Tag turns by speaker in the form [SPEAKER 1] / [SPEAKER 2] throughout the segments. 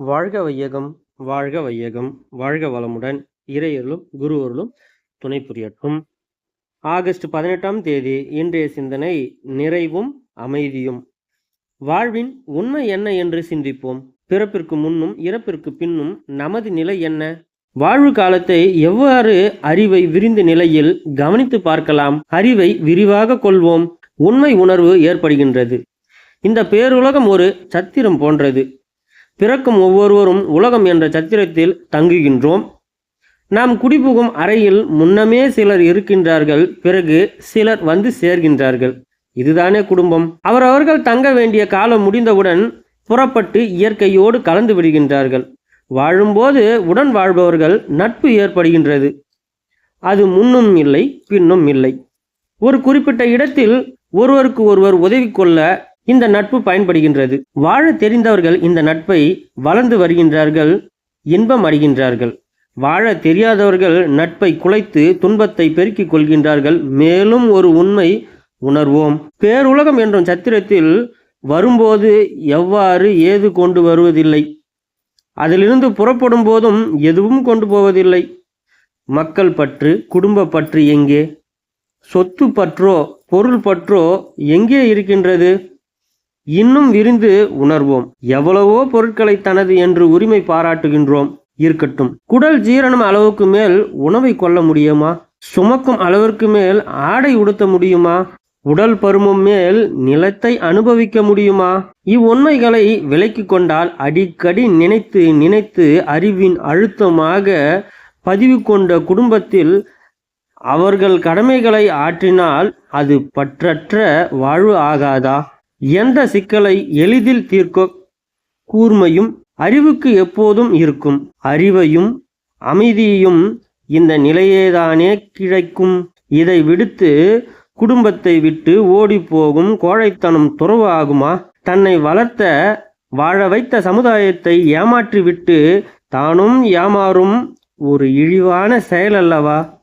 [SPEAKER 1] வாழ்க வையகம் வாழ்க வையகம் வாழ்க வளமுடன் இறையருளும் குருவருளும் துணை புரியட்டும். ஆகஸ்ட் பதினெட்டாம் தேதி இன்றைய சிந்தனை நிறைவும் அமைதியும். வாழ்வின் உண்மை என்ன என்று சிந்திப்போம். பிறப்பிற்கு முன்னும் இறப்பிற்கு பின்னும் நமது நிலை என்ன? வாழ்வு காலத்தை எவ்வாறு அறிவை விரிந்த நிலையில் கவனித்து பார்க்கலாம். அறிவை விரிவாக கொள்வோம். உண்மை உணர்வு ஏற்படுகின்றது. இந்த பேருலகம் ஒரு சத்திரம் போன்றது. பிறக்கும் ஒவ்வொருவரும் உலகம் என்ற சத்திரத்தில் தங்குகின்றோம். நாம் குடிபுகும் அறையில் முன்னமே சிலர் இருக்கின்றார்கள் பிறகு சிலர் வந்து சேர்கின்றார்கள். இதுதானே குடும்பம்? அவரவர்கள் தங்க வேண்டிய காலம் முடிந்தவுடன் புறப்பட்டு இயற்கையோடு கலந்து விடுகின்றார்கள். வாழும்போது உடன் வாழ்பவர்கள் நட்பு ஏற்படுகின்றது. அது முன்னும் இல்லை பின்னும் இல்லை. ஒரு குறிப்பிட்ட இடத்தில் ஒருவருக்கு ஒருவர் உதவி கொள்ள இந்த நட்பு பயன்படுகின்றது. வாழ தெரிந்தவர்கள் இந்த நட்பை வளர்ந்து வருகின்றார்கள் இன்பம் அடைகின்றார்கள். வாழ தெரியாதவர்கள் நட்பை குலைத்து துன்பத்தை பெருக்கிக் கொள்கின்றார்கள். மேலும் ஒரு உண்மை உணர்வோம். பேருலகம் என்றும் சத்திரத்தில் வரும்போது எவ்வாறு ஏது கொண்டு வருவதில்லை? அதிலிருந்து புறப்படும் போதும் எதுவும் கொண்டு போவதில்லை. மக்கள் பற்று குடும்ப பற்று எங்கே? சொத்து பற்றோ பொருள் பற்றோ எங்கே இருக்கின்றது? இன்னும் விரிந்து உணர்வோம். எவ்வளவோ பொருட்களை தனது என்று உரிமை பாராட்டுகின்றோம். இருக்கட்டும். குடல் ஜீரணம் அளவுக்கு மேல் உணவை கொள்ள முடியுமா? சுமக்கும் அளவிற்கு மேல் ஆடை உடுத்த முடியுமா? உடல் பருமம் மேல் நிலத்தை அனுபவிக்க முடியுமா? இவ்வுண்மைகளை விலக்கி கொண்டால் அடிக்கடி நினைத்து நினைத்து அறிவின் அழுத்தமாக பதிவு கொண்ட குடும்பத்தில் அவர்கள் கடமைகளை ஆற்றினால் அது பற்றற்ற வாழ்வு ஆகாதா? எந்த சிக்கலை எளிதில் தீர்க்க கூர்மையும் அறிவுக்கு எப்போதும் இருக்கும். அறிவையும் அமைதியையும் இந்த நிலையேதானே கிடைக்கும் இதை விடுத்து குடும்பத்தை விட்டு ஓடிப்போகும் கோழைத்தனம் துறவு ஆகுமா தன்னை வளர்த்த வாழ வைத்த சமுதாயத்தை ஏமாற்றிவிட்டு தானும் ஏமாறும் ஒரு இழிவான செயல் அல்லவா?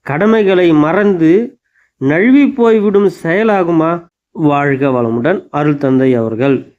[SPEAKER 1] கடமைகளை மறந்து நழுவி போய்விடும் செயலாகுமா? வாழ்க வளமுடன் அருள் தந்தை அவர்கள்.